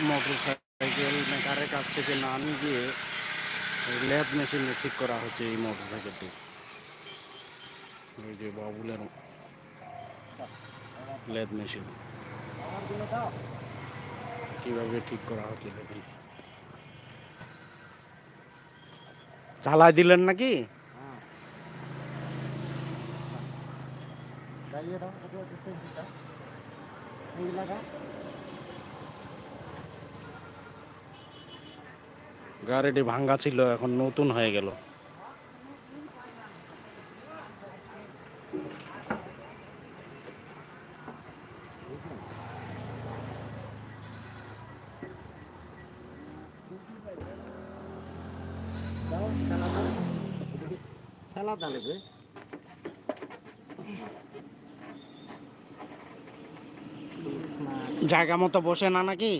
Motor cycle মেকারের কাছ থেকে না গিয়ে ল্যাব মেশিনে ঠিক করা হচ্ছে এই মোটর সাইকেলটি ওই যে বাবুলের ল্যাব মেশিন। কীভাবে ঠিক করা হচ্ছে দেখুন চালাই দিলেন নাকি? দাঁড়িয়ে দাও একটু একটু পেন্সিল দাও পেন্সিল লাগা গাড়িটি ভাঙ্গা ছিল এখন নতুন হয়ে গেল। জায়গা মতো বসে না নাকি?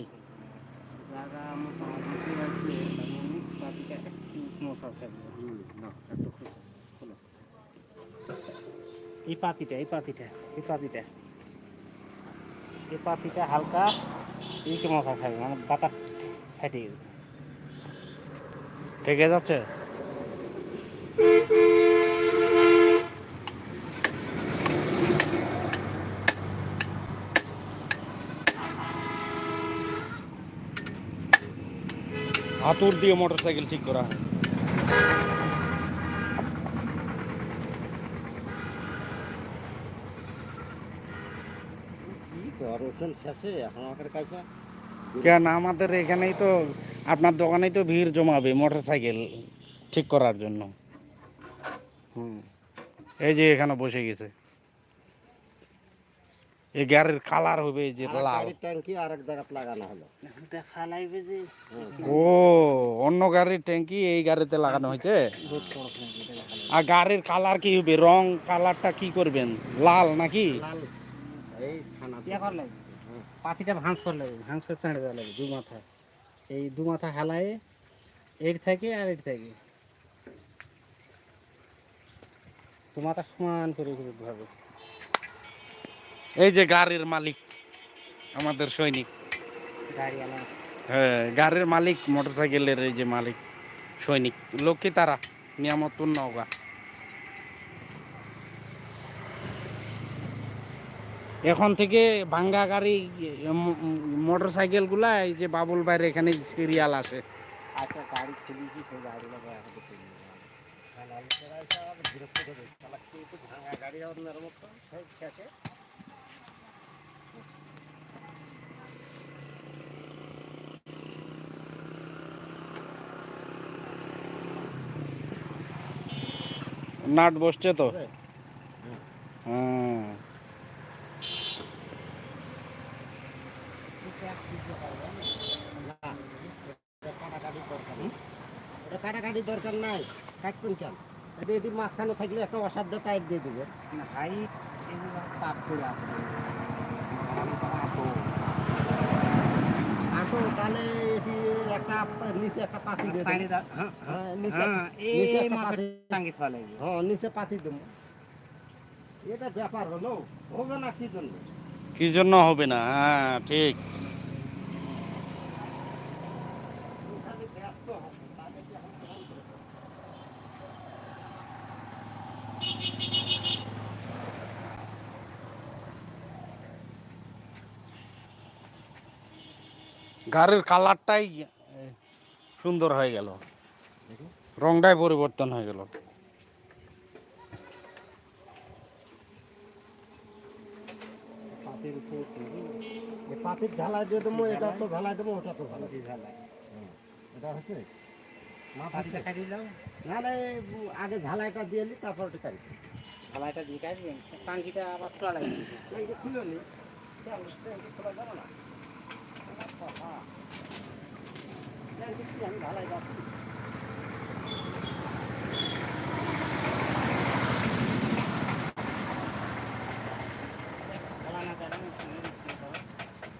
জায়গা আছে পাতিটা একটু মশা থাকবে। না একটু খোলো, খোলো। এই পাতিটা এই পাতিটা এই পাতিটা। এই পাতিটা হালকা এইকে মশা খাবে মানে বাতাস ফেটে গেছে। থেকে যাচ্ছে? হাতুর দিয়ে মোটর সাইকেল ঠিক করা হয়। কি করছেন শেষে? এখন আমাদের কাছে কেন? আমাদের এখানেই তো আপনার দোকানেই তো ভিড় জমাবে মোটর সাইকেল ঠিক করার জন্য। হুম। এই যে এখানে বসে গেছে। এই গাড়ির কালার হবে এই যে লাল। ট্যাঙ্কি আর এক জায়গায় লাগানো হলো। দেখা লাগবে যে ও অন্য গাড়ির ট্যাঙ্কি এই গাড়িতে লাগানো হয়েছে? আর গাড়ির কালার কি হবে? রং কালারটা কি করবেন? লাল নাকি? লাল। এই থানা কর পাতিটা ভাঁজ করে লাগবে ভাঁজ করে চাঁড়ে দেওয়া লাগবে দু মাথা এই দু মাথা হালায় এর থেকে আর এর থেকে। দু মাথা সমান করে হবে এই যে গাড়ির মালিক আমাদের সৈনিক। হ্যাঁ গাড়ির মালিক মোটরসাইকেলের এই যে মালিক সৈনিক। লক্ষ্মী তারা নিয়ামতুন নওগা এখন থেকে ভাঙ্গা গাড়ি মোটর সাইকেলগুলা এই যে বাবুল বাইরে এখানে সিরিয়াল আছে। আচ্ছা গাড়ি খুলেছি সেই গাড়ি আর মেরামত তো সেই শেষে নাট বসছে তো? হ্যাঁ। কাটাকাটি দরকার নেই। ওটা দরকার নাই কাটবেন কেন এটা এটি মাঝখানে থাকলে একটা অসাধ্য টাইট দিয়ে দিবে। হাইট চাপ করে আসবে আসো তাহলে এটি একটা নিচে একটা পাতি দিয়ে হ্যাঁ নিচে হ্যাঁ নিচে একটা পাতি টাঙ্গি থাকা লাগবে হ্যাঁ নিচে পাতি দেবো এটা ব্যাপার হলো হবে না কি জন্য কি জন্য হবে না হ্যাঁ ঠিক? গাড়ির কালারটাই সুন্দর হয়ে গেল। রংটাই পরিবর্তন হয়ে গেল। পাতির ঢালাই দিয়ে দেবো এটা তো ঢালাই দেবো ওটা তো এটা হচ্ছে না পাতিটা কাটি দাও না না আগে ঝালাইটা দিয়ে নি তারপর ওটা কাটি ঝালাইটা দিয়ে কাটবেন? টাঙ্কিটা আবার খোলা লাগবে। ট্যাঙ্কি খুলে নি। খোলা যাবে না? ইয়া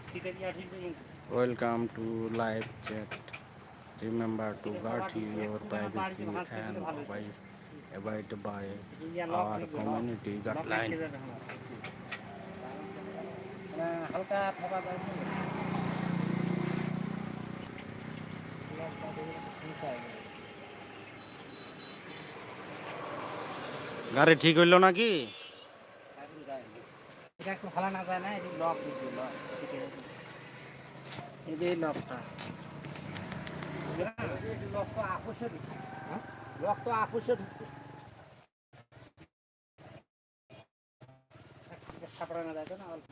ঠিক আছে welcome to live chat remember to guard your privacy and avoid avoid by our community guideline. গাড়ি ঠিক হইল নাকি? না যায় না এটি লক দিচ্ছে লক এই যে এই লকটা লোক তো আপোষে ঢুকছে? তো আপোষে ঢুকছে সাপড়ানো যায় না অল্প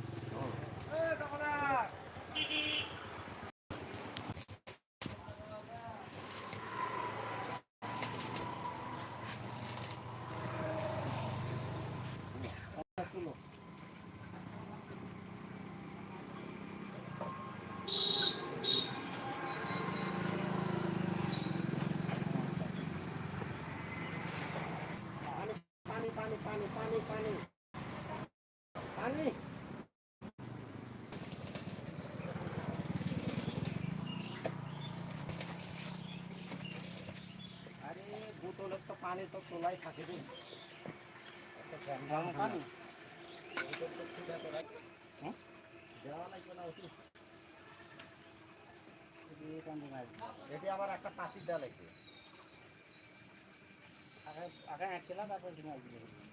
বোতলের তো পানি তো তোলাই থাকে রে গরম পানি না এটি আবার একটা পাতির দেওয়া লাগবে আগে আগে আটকে তারপর ডিমাল দিলে